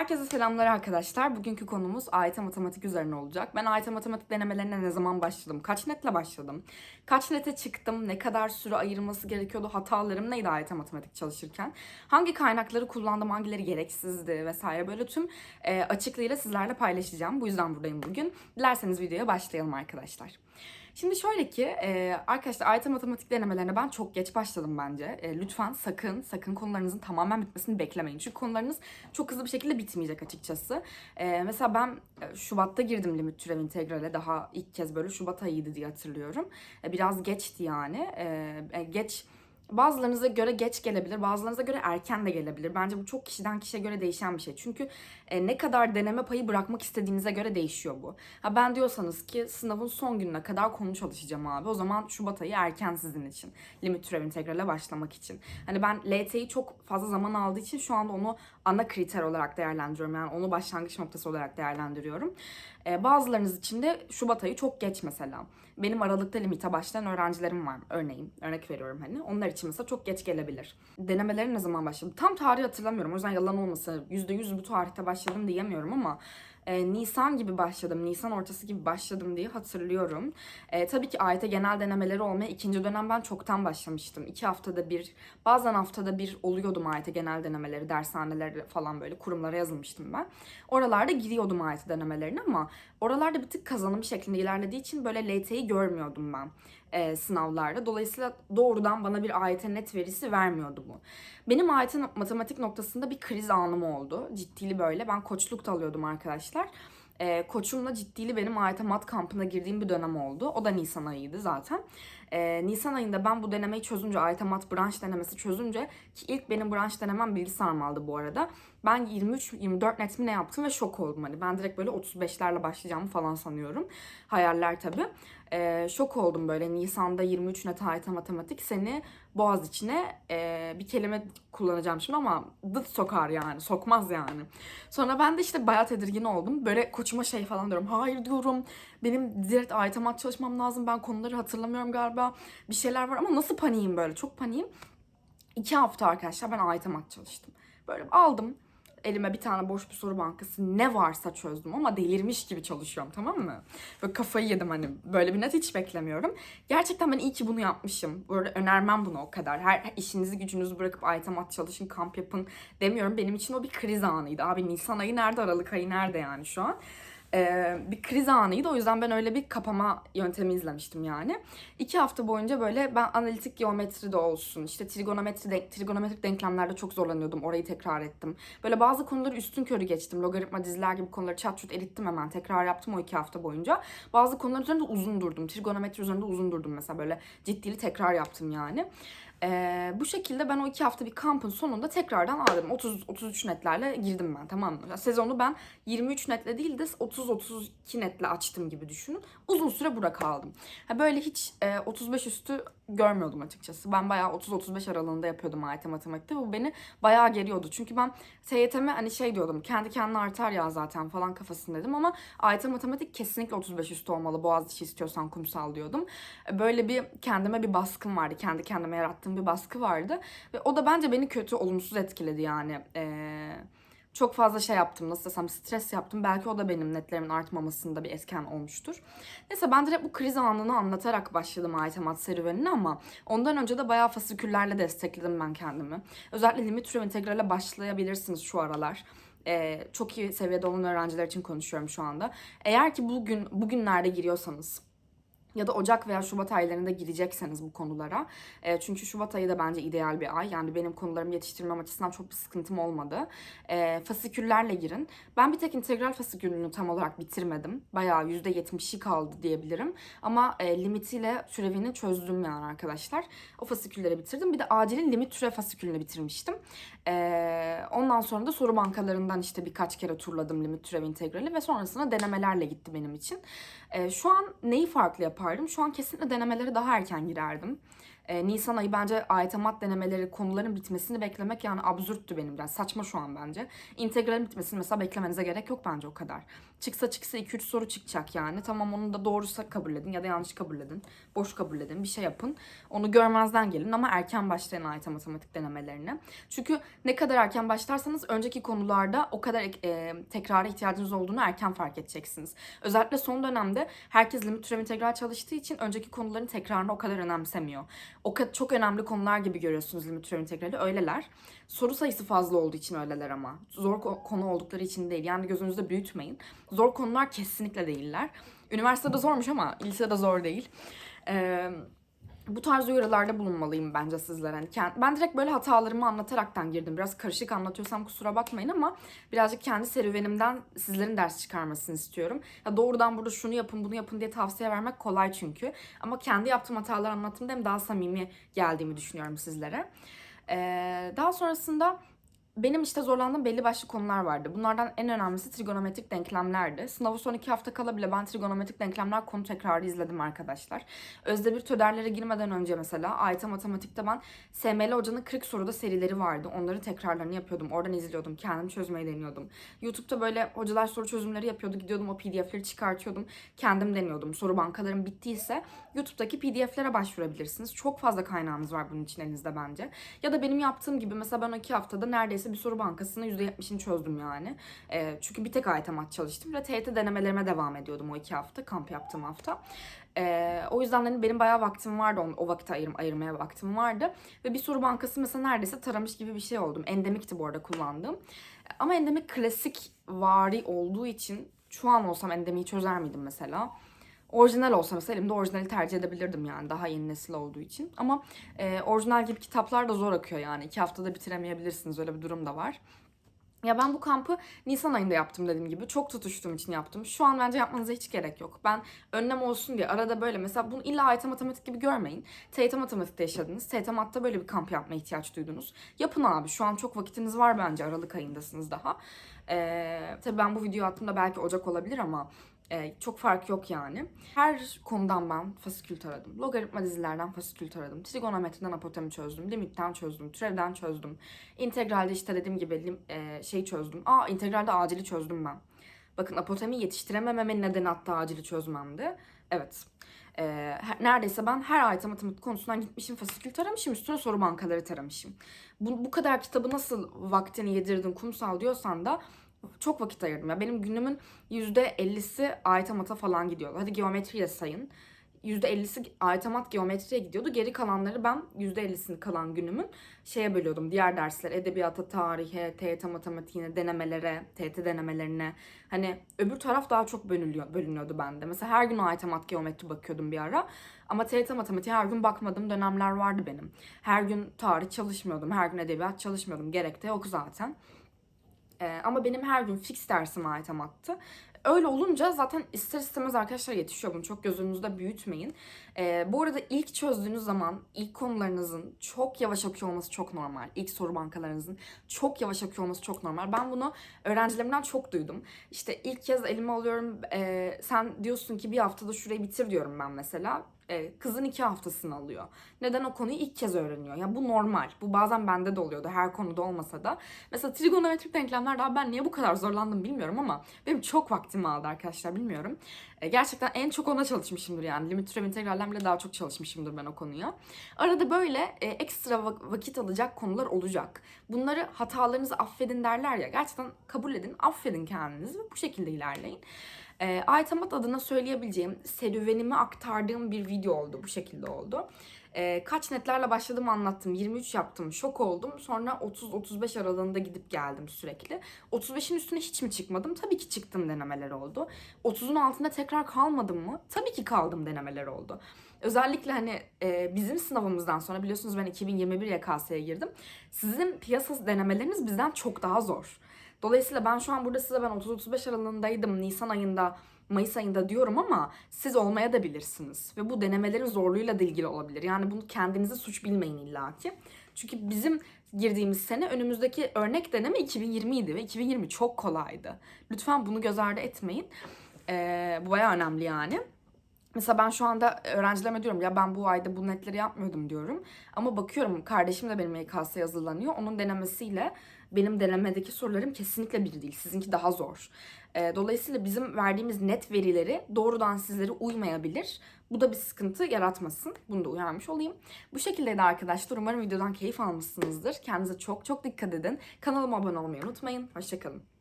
Herkese selamlar arkadaşlar. Bugünkü konumuz AYT matematik üzerine olacak. Ben AYT matematik denemelerine ne zaman başladım? Kaç netle başladım? Kaç nete çıktım? Ne kadar süre ayırması gerekiyordu? Hatalarım neydi AYT matematik çalışırken? Hangi kaynakları kullandım? Hangileri gereksizdi? Vesaire böyle tüm e, açıklığıyla sizlerle paylaşacağım. Bu yüzden buradayım bugün. Dilerseniz videoya başlayalım arkadaşlar. Şimdi şöyle ki e, arkadaşlar AYT matematik denemelerine ben çok geç başladım bence. E, lütfen sakın sakın konularınızın tamamen bitmesini beklemeyin. Çünkü konularınız çok hızlı bir şekilde bitmeyecek açıkçası. E, mesela ben Şubat'ta girdim limit türev integrale. Daha ilk kez böyle Şubat ayıydı diye hatırlıyorum. E, biraz geçti yani. E, geç Bazılarınıza göre geç gelebilir, bazılarınıza göre erken de gelebilir. Bence bu çok kişiden kişiye göre değişen bir şey. Çünkü e, ne kadar deneme payı bırakmak istediğinize göre değişiyor bu. Ha ben diyorsanız ki sınavın son gününe kadar konu çalışacağım abi. O zaman Şubat ayı erken sizin için. Limit türev integrale başlamak için. Hani ben LT'yi çok fazla zaman aldığı için şu anda onu ana kriter olarak değerlendiriyorum. Yani onu başlangıç noktası olarak değerlendiriyorum. E, bazılarınız için de Şubat ayı çok geç mesela. Benim Aralık'ta limite başlayan öğrencilerim var örneğin. Örnek veriyorum hani. Onlar için mesela çok geç gelebilir. Denemelerin ne zaman başladı? Tam tarihi hatırlamıyorum. O yüzden yalan olmasa %100 bu tarihte başladım diyemiyorum ama e, Nisan gibi başladım, Nisan ortası gibi başladım diye hatırlıyorum. E, tabii ki AYT genel denemeleri olmaya ikinci dönem ben çoktan başlamıştım. İki haftada bir, bazen haftada bir oluyordum AYT genel denemeleri, dershaneleri falan böyle kurumlara yazılmıştım ben. Oralarda giriyordum AYT denemelerine ama oralarda bir tık kazanım şeklinde ilerlediği için böyle LT'yi görmüyordum ben e, sınavlarda. Dolayısıyla doğrudan bana bir AYT net verisi vermiyordu bu. Benim AYT matematik noktasında bir kriz anım oldu. Ciddili böyle. Ben koçluk da alıyordum arkadaşlar. E, koçumla ciddili benim AYT kampına girdiğim bir dönem oldu. O da Nisan ayıydı zaten. E, Nisan ayında ben bu denemeyi çözünce, AYT branş denemesi çözünce ki ilk benim branş denemem bilgisayar maldı bu arada. Ben 23-24 net mi ne yaptım ve şok oldum. Hani ben direkt böyle 35'lerle başlayacağımı falan sanıyorum. Hayaller tabii. E, şok oldum böyle Nisan'da 23 net AYT matematik seni boğaz içine e, bir kelime kullanacağım şimdi ama dıt sokar yani sokmaz yani. Sonra ben de işte bayağı tedirgin oldum. Böyle koçuma şey falan diyorum. Hayır diyorum benim direkt AYT mat çalışmam lazım. Ben konuları hatırlamıyorum galiba. Bir şeyler var ama nasıl paniğim böyle çok paniğim. İki hafta arkadaşlar ben AYT mat çalıştım. Böyle aldım elime bir tane boş bir soru bankası ne varsa çözdüm ama delirmiş gibi çalışıyorum tamam mı? Böyle kafayı yedim hani böyle bir net hiç beklemiyorum. Gerçekten ben iyi ki bunu yapmışım. Böyle önermem bunu o kadar. Her işinizi gücünüzü bırakıp aytamat çalışın, kamp yapın demiyorum. Benim için o bir kriz anıydı. Abi Nisan ayı nerede, Aralık ayı nerede yani şu an? Ee, bir kriz anıydı. O yüzden ben öyle bir kapama yöntemi izlemiştim yani. İki hafta boyunca böyle ben analitik geometri de olsun, işte trigonometri de, trigonometrik denklemlerde çok zorlanıyordum. Orayı tekrar ettim. Böyle bazı konuları üstün körü geçtim. Logaritma, diziler gibi konuları çat çut erittim hemen. Tekrar yaptım o iki hafta boyunca. Bazı konular üzerinde uzun durdum. Trigonometri üzerinde uzun durdum mesela böyle ciddili tekrar yaptım yani. Ee, bu şekilde ben o iki hafta bir kampın sonunda tekrardan aldım. 30-33 netlerle girdim ben tamam mı? Sezonu ben 23 netle değil de 30-32 netle açtım gibi düşünün. Uzun süre burada kaldım. Ha, böyle hiç e, 35 üstü görmüyordum açıkçası. Ben bayağı 30-35 aralığında yapıyordum AYT matematikte. Bu beni bayağı geriyordu. Çünkü ben TYT'me hani şey diyordum. Kendi kendine artar ya zaten falan kafasındaydım ama AYT matematik kesinlikle 35 üstü olmalı. Boğaziçi istiyorsan kumsal diyordum. Böyle bir kendime bir baskım vardı. Kendi kendime yarattığım bir baskı vardı. Ve o da bence beni kötü, olumsuz etkiledi yani. Eee çok fazla şey yaptım nasıl desem stres yaptım. Belki o da benim netlerimin artmamasında bir etken olmuştur. Neyse ben direkt bu kriz anını anlatarak başladım AYT serüvenine ama ondan önce de bayağı fasiküllerle destekledim ben kendimi. Özellikle limit türev integrale başlayabilirsiniz şu aralar. Ee, çok iyi seviyede olan öğrenciler için konuşuyorum şu anda. Eğer ki bugün bugünlerde giriyorsanız ya da Ocak veya Şubat aylarında girecekseniz bu konulara. E, çünkü Şubat ayı da bence ideal bir ay. Yani benim konularımı yetiştirmem açısından çok bir sıkıntım olmadı. E, fasiküllerle girin. Ben bir tek integral fasikülünü tam olarak bitirmedim. Bayağı %70'i kaldı diyebilirim. Ama e, limitiyle türevini çözdüm yani arkadaşlar. O fasikülleri bitirdim. Bir de acilin limit türev fasikülünü bitirmiştim. E, ondan sonra da soru bankalarından işte birkaç kere turladım limit türev integrali ve sonrasında denemelerle gitti benim için. E, şu an neyi farklı yapardım? Şu an kesinlikle denemelere daha erken girerdim. E, Nisan ayı bence ayetemat denemeleri konuların bitmesini beklemek yani absürttü benim biraz. Saçma şu an bence. İntegralin bitmesini mesela beklemenize gerek yok bence o kadar. Çıksa çıksa 2-3 soru çıkacak yani. Tamam onu da doğrusa kabul edin ya da yanlış kabul edin. Boş kabul. Bir şey yapın. Onu görmezden gelin ama erken başlayın AYT matematik denemelerine. Çünkü ne kadar erken başlarsanız önceki konularda o kadar e, tekrara ihtiyacınız olduğunu erken fark edeceksiniz. Özellikle son dönemde herkes limit türev integral çalıştığı için önceki konuların tekrarını o kadar önemsemiyor. O kadar çok önemli konular gibi görüyorsunuz limit türev integrali öyleler. Soru sayısı fazla olduğu için öyleler ama. Zor ko- konu oldukları için değil. Yani gözünüzde büyütmeyin. Zor konular kesinlikle değiller. Üniversitede zormuş ama lisede zor değil. Eee bu tarz uyarılarda bulunmalıyım bence sizlere. Hani ben direkt böyle hatalarımı anlataraktan girdim. Biraz karışık anlatıyorsam kusura bakmayın ama birazcık kendi serüvenimden sizlerin ders çıkarmasını istiyorum. Ya doğrudan burada şunu yapın bunu yapın diye tavsiye vermek kolay çünkü. Ama kendi yaptığım hataları anlattığımda hem daha samimi geldiğimi düşünüyorum sizlere. Ee, daha sonrasında benim işte zorlandığım belli başlı konular vardı. Bunlardan en önemlisi trigonometrik denklemlerdi. Sınavı son iki hafta kala bile ben trigonometrik denklemler konu tekrarı izledim arkadaşlar. Özdemir Töderlere girmeden önce mesela AYT Matematik'te ben SML Hoca'nın 40 soruda serileri vardı. Onların tekrarlarını yapıyordum. Oradan izliyordum. Kendim çözmeyi deniyordum. YouTube'da böyle hocalar soru çözümleri yapıyordu. Gidiyordum o pdf'leri çıkartıyordum. Kendim deniyordum. Soru bankalarım bittiyse YouTube'daki pdf'lere başvurabilirsiniz. Çok fazla kaynağınız var bunun için elinizde bence. Ya da benim yaptığım gibi mesela ben o iki haftada neredeyse bir soru bankasının %70'ini çözdüm yani. Ee, çünkü bir tek AYT çalıştım ve TYT denemelerime devam ediyordum o iki hafta, kamp yaptığım hafta. Ee, o yüzden hani benim bayağı vaktim vardı, o, o vakit ayırım, ayırmaya vaktim vardı. Ve bir soru bankası mesela neredeyse taramış gibi bir şey oldum. Endemikti bu arada kullandığım. Ama endemik klasik vari olduğu için şu an olsam endemiği çözer miydim mesela? Orijinal olsa mesela elimde orijinali tercih edebilirdim yani daha yeni nesil olduğu için. Ama e, orijinal gibi kitaplar da zor akıyor yani. iki haftada bitiremeyebilirsiniz öyle bir durum da var. Ya ben bu kampı Nisan ayında yaptım dediğim gibi. Çok tutuştuğum için yaptım. Şu an bence yapmanıza hiç gerek yok. Ben önlem olsun diye arada böyle mesela bunu illa AYT matematik gibi görmeyin. TYT matematikte yaşadınız. TYT matta böyle bir kamp yapmaya ihtiyaç duydunuz. Yapın abi. Şu an çok vakitiniz var bence. Aralık ayındasınız daha. Ee, tabii ben bu video attığımda belki Ocak olabilir ama ee, çok fark yok yani. Her konudan ben fasikül taradım. Logaritma dizilerden fasikül taradım. Trigonometriden apotemi çözdüm. Limitten çözdüm. Türevden çözdüm. İntegralde işte dediğim gibi lim, e, şey çözdüm. Aa integralde acili çözdüm ben. Bakın apotemi yetiştiremememin nedeni hatta acili çözmemdi. Evet. Ee, neredeyse ben her ayet matematik konusundan gitmişim, fasikül taramışım, üstüne soru bankaları taramışım. Bu, bu kadar kitabı nasıl vaktini yedirdin kumsal diyorsan da çok vakit ayırdım. Ya benim günümün %50'si ayet falan gidiyordu. Hadi geometriye sayın. %50'si ayetamat geometriye gidiyordu. Geri kalanları ben %50'sini kalan günümün şeye bölüyordum. Diğer dersler edebiyata, tarihe, TYT matematiğine, denemelere, TYT denemelerine. Hani öbür taraf daha çok bölünüyor, bölünüyordu bende. Mesela her gün ayetamat geometri bakıyordum bir ara. Ama TYT matematiğe her gün bakmadığım dönemler vardı benim. Her gün tarih çalışmıyordum. Her gün edebiyat çalışmıyordum. Gerek de yok zaten. Ee, ama benim her gün fix dersim ayetemattı. Öyle olunca zaten ister istemez arkadaşlar yetişiyor bunu. Çok gözünüzde büyütmeyin. Ee, bu arada ilk çözdüğünüz zaman ilk konularınızın çok yavaş akıyor olması çok normal. İlk soru bankalarınızın çok yavaş akıyor olması çok normal. Ben bunu öğrencilerimden çok duydum. İşte ilk kez elime alıyorum. E, sen diyorsun ki bir haftada şurayı bitir diyorum ben mesela e, kızın iki haftasını alıyor. Neden o konuyu ilk kez öğreniyor? Yani bu normal. Bu bazen bende de oluyordu. Her konuda olmasa da. Mesela trigonometrik denklemler daha ben niye bu kadar zorlandım bilmiyorum ama benim çok vaktimi aldı arkadaşlar bilmiyorum. E, gerçekten en çok ona çalışmışımdır yani. Limit türev integralden daha çok çalışmışımdır ben o konuya. Arada böyle e, ekstra vakit alacak konular olacak. Bunları hatalarınızı affedin derler ya. Gerçekten kabul edin, affedin kendinizi ve bu şekilde ilerleyin. E, Aytamat adına söyleyebileceğim, serüvenimi aktardığım bir video oldu. Bu şekilde oldu. E, kaç netlerle başladığımı anlattım. 23 yaptım. Şok oldum. Sonra 30-35 aralığında gidip geldim sürekli. 35'in üstüne hiç mi çıkmadım? Tabii ki çıktım denemeler oldu. 30'un altında tekrar kalmadım mı? Tabii ki kaldım denemeler oldu. Özellikle hani e, bizim sınavımızdan sonra biliyorsunuz ben 2021 YKS'ye girdim. Sizin piyasa denemeleriniz bizden çok daha zor. Dolayısıyla ben şu an burada size ben 30-35 aralığındaydım Nisan ayında Mayıs ayında diyorum ama siz olmaya da bilirsiniz. Ve bu denemelerin zorluğuyla da ilgili olabilir. Yani bunu kendinize suç bilmeyin illaki. Çünkü bizim girdiğimiz sene önümüzdeki örnek deneme 2020 idi ve 2020 çok kolaydı. Lütfen bunu göz ardı etmeyin. Ee, bu baya önemli yani. Mesela ben şu anda öğrencilerime diyorum ya ben bu ayda bu netleri yapmıyordum diyorum. Ama bakıyorum kardeşim de benim YKS'ye hazırlanıyor. Onun denemesiyle benim denemedeki sorularım kesinlikle bir değil. Sizinki daha zor. Ee, dolayısıyla bizim verdiğimiz net verileri doğrudan sizlere uymayabilir. Bu da bir sıkıntı yaratmasın. Bunu da uyarmış olayım. Bu şekildeydi arkadaşlar. Umarım videodan keyif almışsınızdır. Kendinize çok çok dikkat edin. Kanalıma abone olmayı unutmayın. Hoşçakalın.